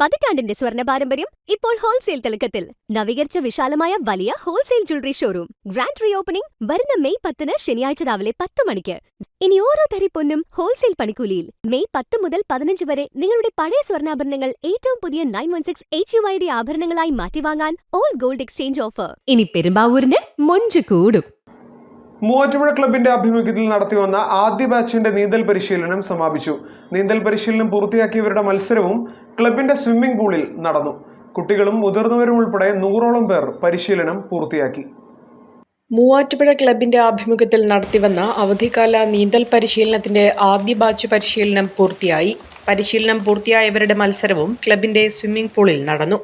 പതിറ്റാണ്ടിന്റെ സ്വർണ പാരമ്പര്യം ഇപ്പോൾ ഹോൾസെയിൽ തിളക്കത്തിൽ. നവീകരിച്ച വിശാലമായ വലിയ wholesale jewellery showroom. Grand re opening വരുന്ന മെയ് പത്തിന് ശനിയാഴ്ച രാവിലെ പത്ത് മണിക്ക്. ഇനി ഓരോ തരി പൊന്നും ഹോൾസെയിൽ പണിക്കൂലിയിൽ. മെയ് പത്ത് മുതൽ പതിനഞ്ച് വരെ നിങ്ങളുടെ പഴയ സ്വർണാഭരണങ്ങൾ ഏറ്റവും പുതിയ nine one six H U I D ആഭരണങ്ങളായി മാറ്റി വാങ്ങാൻ ഓൾ ഗോൾഡ് എക്സ്ചേഞ്ച് ഓഫർ. ഇനി പെരുമ്പാവൂരിന് മൊഞ്ച് കൂടും. മൂവാറ്റുപുഴ ക്ലബിന്റെ ആഭിമുഖ്യത്തിൽ നടത്തിവന്ന ആദ്യ ബാച്ചിന്റെ നീന്തൽ പരിശീലനം സമാപിച്ചു. നീന്തൽ പരിശീലനം പൂർത്തിയാക്കിയവരുടെ മത്സരവും ക്ലബിന്റെ സ്വിമ്മിംഗ് പൂളിൽ നടന്നു. കുട്ടികളും മുതിർന്നവരും ഉൾപ്പെടെ നൂറോളം പേർ പരിശീലനം പൂർത്തിയാക്കി. മൂവാറ്റുപുഴ ക്ലബിന്റെ ആഭിമുഖ്യത്തിൽ നടത്തിവന്ന അവധിക്കാല നീന്തൽ പരിശീലനത്തിന്റെ ആദ്യ ബാച്ച് പരിശീലനം പൂർത്തിയായി. പരിശീലനം പൂർത്തിയായവരുടെ മത്സരവും ക്ലബിന്റെ സ്വിമ്മിംഗ് പൂളിൽ നടന്നു.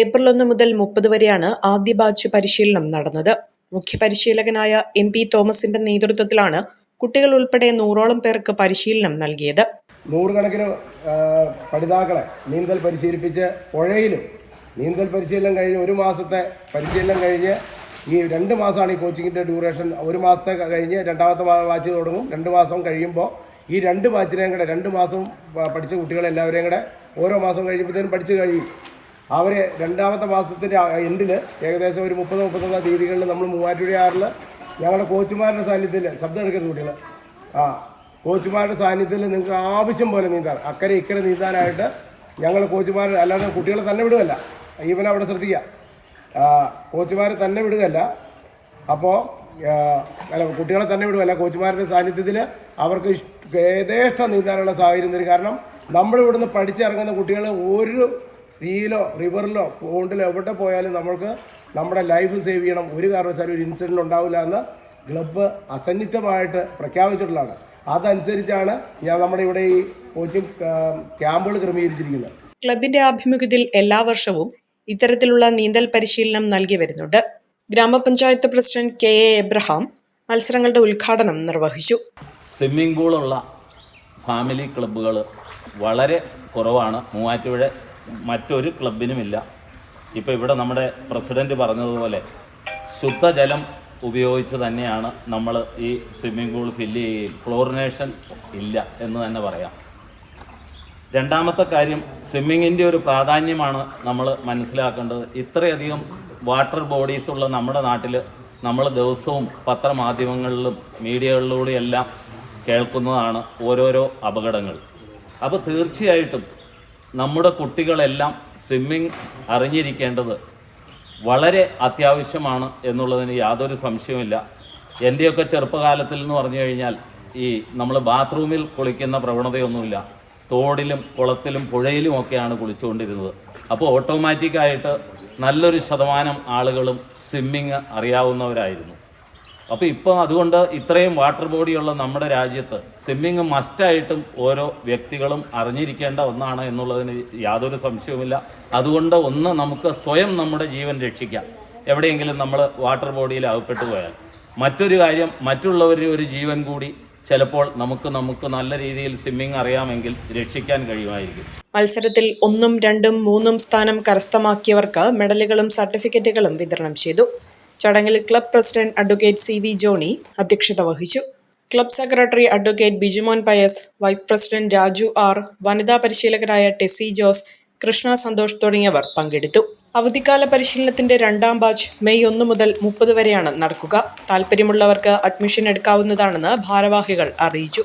ഏപ്രിൽ ഒന്ന് മുതൽ മുപ്പത് വരെയാണ് ആദ്യ ബാച്ച് പരിശീലനം നടന്നത്. മുഖ്യപരിശീലകനായ എം പി തോമസിന്റെ നേതൃത്വത്തിലാണ് കുട്ടികൾ ഉൾപ്പെടെ നൂറോളം പേർക്ക് പരിശീലനം നൽകിയത്. നൂറുകണക്കിന് പഠിതാക്കളെ നീന്തൽ പരിശീലിപ്പിച്ച് പുഴയിലും നീന്തൽ പരിശീലനം കഴിഞ്ഞ് ഒരു മാസത്തെ പരിശീലനം കഴിഞ്ഞ് ഈ രണ്ട് മാസമാണ് ഈ കോച്ചിങ്ങിന്റെ ഡ്യൂറേഷൻ. ഒരു മാസത്തെ കഴിഞ്ഞ് രണ്ടാമത്തെ ബാച്ച് തുടങ്ങും. രണ്ട് മാസം കഴിയുമ്പോൾ ഈ രണ്ട് ബാച്ചിനെയും കൂടെ രണ്ട് മാസം പഠിച്ച കുട്ടികളെല്ലാവരെയും കൂടെ ഓരോ മാസം കഴിയുമ്പോഴത്തേനും പഠിച്ച് കഴിയും. അവരെ രണ്ടാമത്തെ മാസത്തിന്റെ എൻഡിൽ ഏകദേശം ഒരു മുപ്പത് മുപ്പത്തൊന്നാം തീയതികളിൽ നമ്മൾ മൂവാറ്റുപുഴയാറിൽ ഞങ്ങളുടെ കോച്ചുമാരുടെ സാന്നിധ്യത്തിൽ ശബ്ദം എടുക്കുന്ന കുട്ടികൾ ആ കോച്ചുമാരുടെ സാന്നിധ്യത്തിൽ നിങ്ങൾക്ക് ആവശ്യം പോലെ നീന്താൻ അക്കരെ ഇക്കരെ നീന്താനായിട്ട് ഞങ്ങൾ കോച്ചുമാർ അല്ലാതെ കുട്ടികളെ തന്നെ വിടുകയല്ല. ഈവൻ അവിടെ ശ്രദ്ധിക്കുക കോച്ചുമാരെ തന്നെ വിടുകയല്ല. അപ്പോൾ അല്ല കുട്ടികളെ തന്നെ വിടുകയല്ല. കോച്ചുമാരുടെ സാന്നിധ്യത്തിൽ അവർക്ക് ഇഷ്ട യഥേഷ്ടം നീന്താനുള്ള സാഹചര്യം തരും. കാരണം നമ്മൾ ഇവിടുന്ന് പഠിച്ചിറങ്ങുന്ന കുട്ടികൾ ഒരു സീയിലോ റിവറിലോ പോണ്ടിലോ എവിടെ പോയാലും നമ്മൾക്ക് നമ്മുടെ ലൈഫ് സേവ് ചെയ്യണം. ഒരു കാരണവശാലും ഒരു ഇൻസിഡന്റ് ഉണ്ടാവില്ല എന്ന് ക്ലബ്ബ് അസന്നിഗ്ധമായിട്ട് പ്രഖ്യാപിച്ചിട്ടുള്ളതാണ്. അതനുസരിച്ചാണ് ഞാൻ നമ്മുടെ ഇവിടെ ഈ കോച്ചിങ് ക്യാമ്പുകൾ ക്രമീകരിച്ചിരിക്കുന്നത്. ക്ലബിന്റെ ആഭിമുഖ്യത്തിൽ എല്ലാ വർഷവും ഇത്തരത്തിലുള്ള നീന്തൽ പരിശീലനം നൽകി വരുന്നുണ്ട്. ഗ്രാമപഞ്ചായത്ത് പ്രസിഡന്റ് കെ എ എബ്രഹാം മത്സരങ്ങളുടെ ഉദ്ഘാടനം നിർവഹിച്ചു. സ്വിമ്മിംഗ് പൂളുള്ള ഫാമിലി ക്ലബ്ബുകൾ വളരെ കുറവാണ്. മൂവാറ്റുപുഴ മറ്റൊരു ക്ലബിനുമില്ല. ഇപ്പോൾ ഇവിടെ നമ്മുടെ പ്രസിഡന്റ് പറഞ്ഞതുപോലെ ശുദ്ധജലം ഉപയോഗിച്ച് തന്നെയാണ് നമ്മൾ ഈ സ്വിമ്മിംഗ് പൂൾ ഫില്ല് ചെയ്യുകയും ക്ലോറിനേഷൻ ഇല്ല എന്ന് തന്നെ പറയാം. രണ്ടാമത്തെ കാര്യം സ്വിമ്മിങ്ങിന്റെ ഒരു പ്രാധാന്യമാണ് നമ്മൾ മനസ്സിലാക്കേണ്ടത്. ഇത്രയധികം വാട്ടർ ബോഡീസ് ഉള്ള നമ്മുടെ നാട്ടിൽ നമ്മൾ ദിവസവും പത്രമാധ്യമങ്ങളിലും മീഡിയകളിലൂടെയെല്ലാം കേൾക്കുന്നതാണ് ഓരോരോ അപകടങ്ങൾ. അപ്പോൾ തീർച്ചയായിട്ടും നമ്മുടെ കുട്ടികളെല്ലാം സ്വിമ്മിങ് അറിഞ്ഞിരിക്കേണ്ടത് വളരെ അത്യാവശ്യമാണ് എന്നുള്ളതിന് യാതൊരു സംശയവുമില്ല. എന്റെയൊക്കെ ചെറുപ്പകാലത്തിൽ എന്ന് പറഞ്ഞു കഴിഞ്ഞാൽ ഈ നമ്മൾ ബാത്റൂമിൽ കുളിക്കുന്ന പ്രവണതയൊന്നുമില്ല. തോടിലും കുളത്തിലും പുഴയിലും ഒക്കെയാണ് കുളിച്ചുകൊണ്ടിരുന്നത്. അപ്പോൾ ഓട്ടോമാറ്റിക്കായിട്ട് നല്ലൊരു ശതമാനം ആളുകളും സ്വിമ്മിങ് അറിയാവുന്നവരായിരുന്നു. അപ്പോൾ ഇപ്പം അതുകൊണ്ട് ഇത്രയും വാട്ടർ ബോഡിയുള്ള നമ്മുടെ രാജ്യത്ത് സ്വിമ്മിങ് മസ്റ്റായിട്ടും ഓരോ വ്യക്തികളും അറിഞ്ഞിരിക്കേണ്ട ഒന്നാണ് എന്നുള്ളതിന് യാതൊരു സംശയവുമില്ല. അതുകൊണ്ട് ഒന്ന് നമുക്ക് സ്വയം നമ്മുടെ ജീവൻ രക്ഷിക്കാം. എവിടെയെങ്കിലും നമ്മൾ വാട്ടർ ബോഡിയിൽ അകപ്പെട്ടു പോയാൽ. മറ്റൊരു കാര്യം മറ്റുള്ളവരുടെ ഒരു ജീവൻ കൂടി ചിലപ്പോൾ നമുക്ക് നമുക്ക് നല്ല രീതിയിൽ സ്വിമ്മിങ് അറിയാമെങ്കിൽ രക്ഷിക്കാൻ കഴിയുമായിരിക്കും. മത്സരത്തിൽ ഒന്നും രണ്ടും മൂന്നും സ്ഥാനം കരസ്ഥമാക്കിയവർക്ക് മെഡലുകളും സർട്ടിഫിക്കറ്റുകളും വിതരണം ചെയ്തു. ചടങ്ങിൽ club president advocate C V Johny അധ്യക്ഷത വഹിച്ചു. Club secretary advocate Bijumon Pius vice president Raju R വനിതാ പരിശീലകരായ ടെസി ജോസ് കൃഷ്ണ സന്തോഷ് തുടങ്ങിയവർ പങ്കെടുത്തു. അവധിക്കാല പരിശീലനത്തിന്റെ രണ്ടാം ബാച്ച് മെയ് ഒന്ന് മുതൽ മുപ്പത് വരെയാണ് നടക്കുക. താൽപ്പര്യമുള്ളവർക്ക് അഡ്മിഷൻ എടുക്കാവുന്നതാണെന്ന് ഭാരവാഹികൾ അറിയിച്ചു.